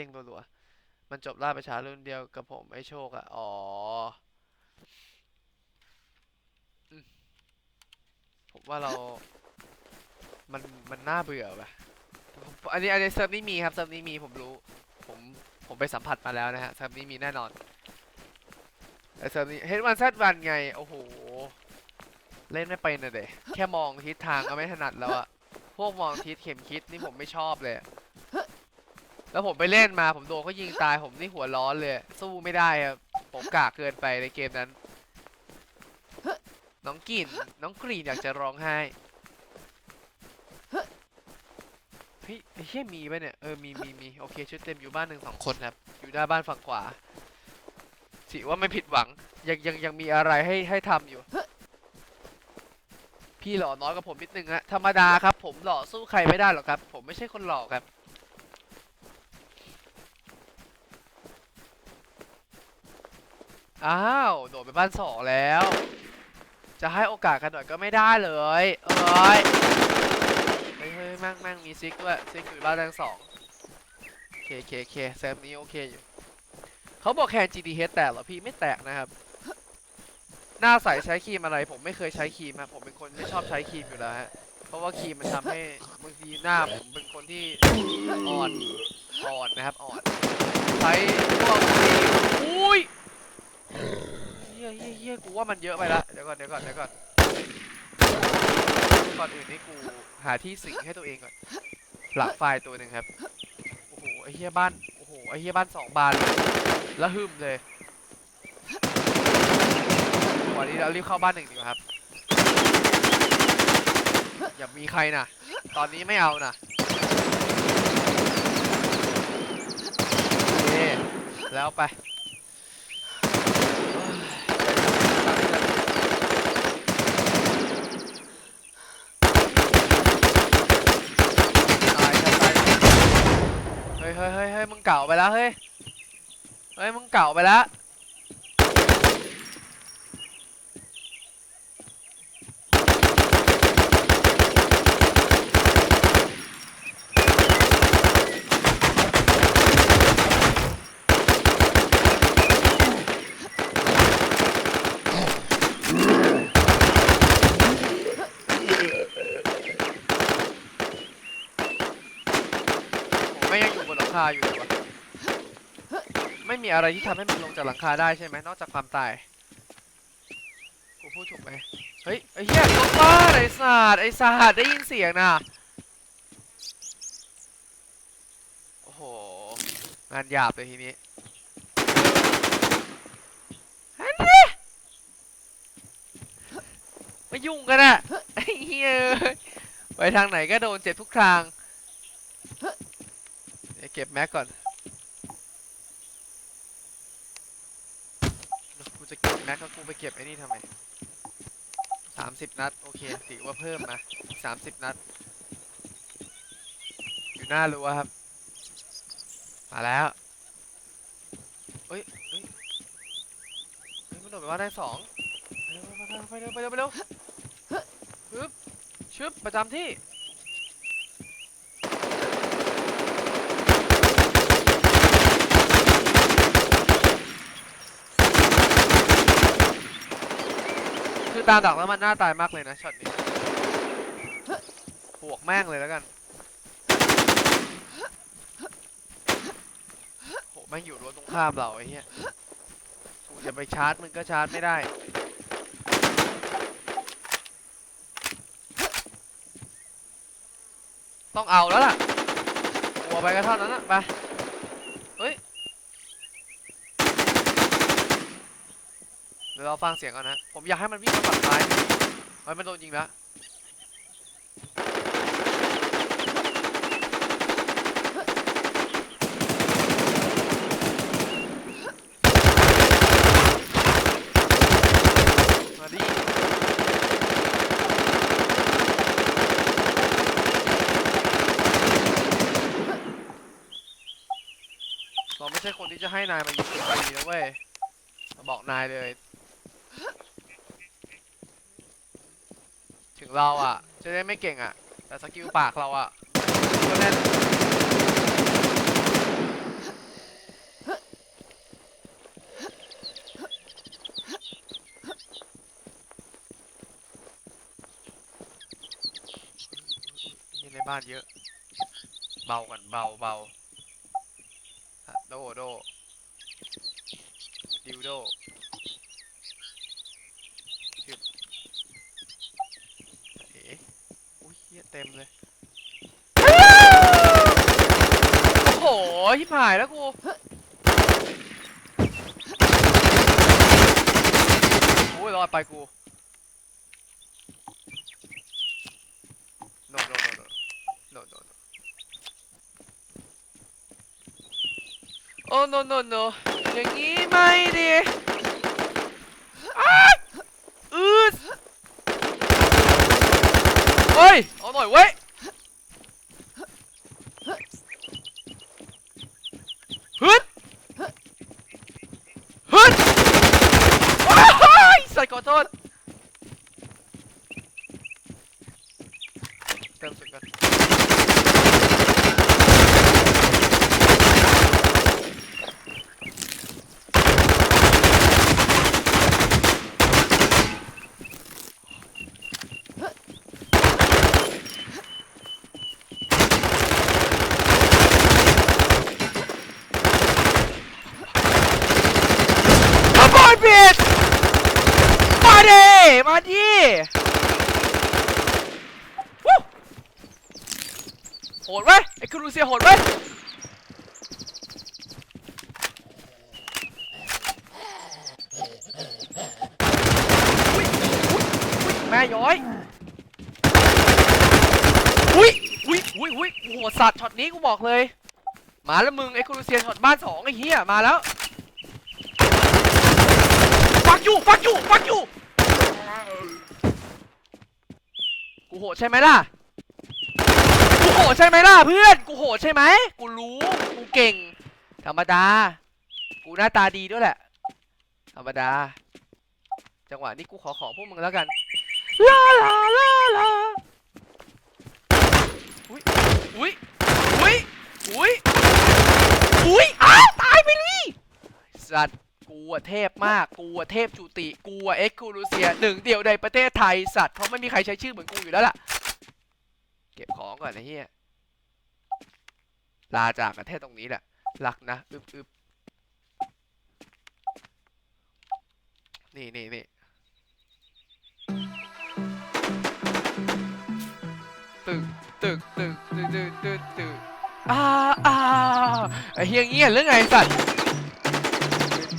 ด้งรัวๆมันจบล่าประชารุ่นเดียวกับผมไอ้โชคอะอ๋อผมว่าเรา มันมันน่าเบื่อว่ะอันนี้อันนี้เซิร์ฟนี้มีครับเซิร์ฟนี้มีผมรู้ ผมผมไปสัมผัสมาแล้วนะฮะเซิร์ฟนี้มีแน่นอนแต่เซิร์ฟนี้เฮดวันแซดวันไง โอ้โห เล่นไม่เป็นนะเด็แค่มองทิศทางก็ไม่ถนัดแล้วอะพวกมองทิศเข็มคิดนี่ผมไม่ชอบเลย แล้วผมไปเล่นมาผมโดนเขายิงตายผมนี่หัวร้อนเลย สู้ไม่ได้ครับผมกากเกินไปในเกมนั้น น้องกลิ่นน้องกรีนอยากจะร้องไห้เฮ้ยไอ้เหี้ยมีปะเนี่ยเออมีมีมีโอเคชุดเต็มอยู่บ้านหนึ่งสองคนครับ อยู่หน้านบ้านฝั่งขวาถือว่าไม่ผิดหวัง ยังยังยังมีอะไรให้ให้ทำอยู่ พี่หล่อน้อยกว่าผมนิดนึงฮะธรรมดาครับ ผมหล่อสู้ใครไม่ได้หรอกครับ ผมไม่ใช่คนหล่อครับ อ้าว โดดไปบ้านสองแล้ว จะให้โอกาสกันหน่อยก็ไม่ได้เลย เอ้ยเฮ้ยเฮ้ยแม่งแม่งมีซิกด้วยซิกอยู่บ้านแดงสองเคเคเคเซฟนี้โอเคอยู่เขาบอกแคน GTH แตกเหรอพี่ไม่แตกนะครับ หน้าใสใช้ครีมอะไร ผมไม่เคยใช้ครีมครับผมเป็นคนไม่ชอบใช้ครีมอยู่แล้วฮะเพราะว่าครีมมันทำให้บางทีหน้าผมเป็นคนที่อ่อนอ่อนนะครับอ่อนใช้พวกครีมอุ้ย ฮียเฮียเฮียกูว่ามันเยอะไปละเดี๋ยวก่อนเดี๋ยวก่อนเดี๋ยวก่อนก่อนอื่นนี่กูหาที่สิงให้ตัวเองก่อนหลังไฟล์ตัวหนึ่งครับโอ้โหไอ้เฮี้ยบ้านโอ้โหไอ้เฮี้ยบ้านสองบานเลยแล้วหึมเลยวันนี้เรารีบเข้าบ้านหนึ่งดีกว่าครับ อย่ามีใครนะตอนนี้ไม่เอานะโอเคแล้วไป ตายครับตายเฮ้ยเฮ้ย เก่าไปแล้วเฮ้ย เฮ้ยมึงเก่าไปแล้วไม่ยังอยู่บนหลังคาอยู่เลยวะ ไม่มีอะไรที่ทำให้มันลงจากหลังคาได้ใช่ไหมนอกจากความตาย กูพูดถูกไหมเฮ้ยไอ้เหี้ยตัวบ้าไอ้สัตว์ไอ้สัตว์ได้ยินเสียงนะโอ้โห งานหยาบเลยทีนี้ฮันนี่ไม่ยุ่งกันอะไอ้เหี้ยไปทางไหนก็โดนเจ็บทุกทางเดี๋ยเก็บแม็กก่อน กูจะเก็บแม็กแล้วกูไปเก็บไอ้นี่ทำไมสามสิบนัด โอเคถือว่าเพิ่มมาสามสิบนัด อยู่หน้ารั้วครับ มาแล้วเอ้ยเอ้ยเฮ้ยมันโดดไปว่าได้สองไปเร็วไปเร็วไปเร็วไปเร็วปึ๊บชึบประจำที่ คือตาดักแล้วมันน่าตายมากเลยนะช็อตนี้บวกแม่งเลยแล้วกันโหแม่งอยู่รั้วตรงข้ามเราไอ้เหี้ยกูจะไปชาร์จมึงก็ชาร์จไม่ได้ต้องเอาแล้วล่ะหัวไปก็เท่านั้นอะไป เฮ้ย เดี๋ยวเราฟังเสียงก่อนนะ ผมอยากให้มันวิ่งมาฝั่งซ้ายเฮ้ยมันโดนยิงแล้วมาดิเราไม่ใช่คนที่จะให้นายมายิงฟรีนะเว้ยบอกนายเลย เราอะ จะได้ไม่เก่งอะ แต่สกิลปากเราอะแน่นนี่ในบ้านเยอะ เบากันเบาเบาโดโดดิวโด เหี้ยเต็มเลย โอ้โหชิบหายแล้วกู โอ้ยรอดไปกู no no no no no no no โอ้ no no no อย่างงี้ไม่ดีอ้ายอืดเฮ้ย เอาหน่อยเว้ย ฮึดฮึดว้ายสัตว์ขอโทษเติมสุดกันขบวนผิดมา ดิ มาดิโหดเว้ยไอ้ครูเซียโหดเว้ยแม่ย้อยอุ้ยอุ้ยอุ้ยอุ้ยโหสัตว์ช็อตนี้กูบอกเลย มาแล้วมึงไอ้ครูเซียช็อตบ้านสองไอ้เหี้ยมาแล้วฟักยูฟักยูฟักยูกู โหดใช่ไหมล่ะ กูโหดใช่ไหมล่ะเพื่อน กูโหดใช่ไหม กูรู้ กูเก่ง ธรรมดา กูหน้าตาดีด้วยแหละ ธรรมดา จังหวะนี้กูขอของพวกมึงแล้วกัน ลาลาลาลาอุ้ย อุ้ย อุ้ย อุ้ย อุ้ยอ้าวตายไปเลยสัตว์ อะเทพมาก กูอะเทพจุติ กูอะเอ็กซ์คูลูเซียหนึ่งเดียวในประเทศไทยสัตว์ เพราะไม่มีใครใช้ชื่อเหมือนกูอยู่แล้วล่ะ เก็บของก่อนนะเฮียลาจากประเทศตรงนี้แหละ รักนะ อึบอึบนี่นี่นี่ตึกตึกตึกตึกตึกตึกตึกอ่าอ่าไอ้เฮียเงี้ยเรื่อไงสัตว์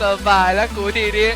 สบายแล้วกูทีนี้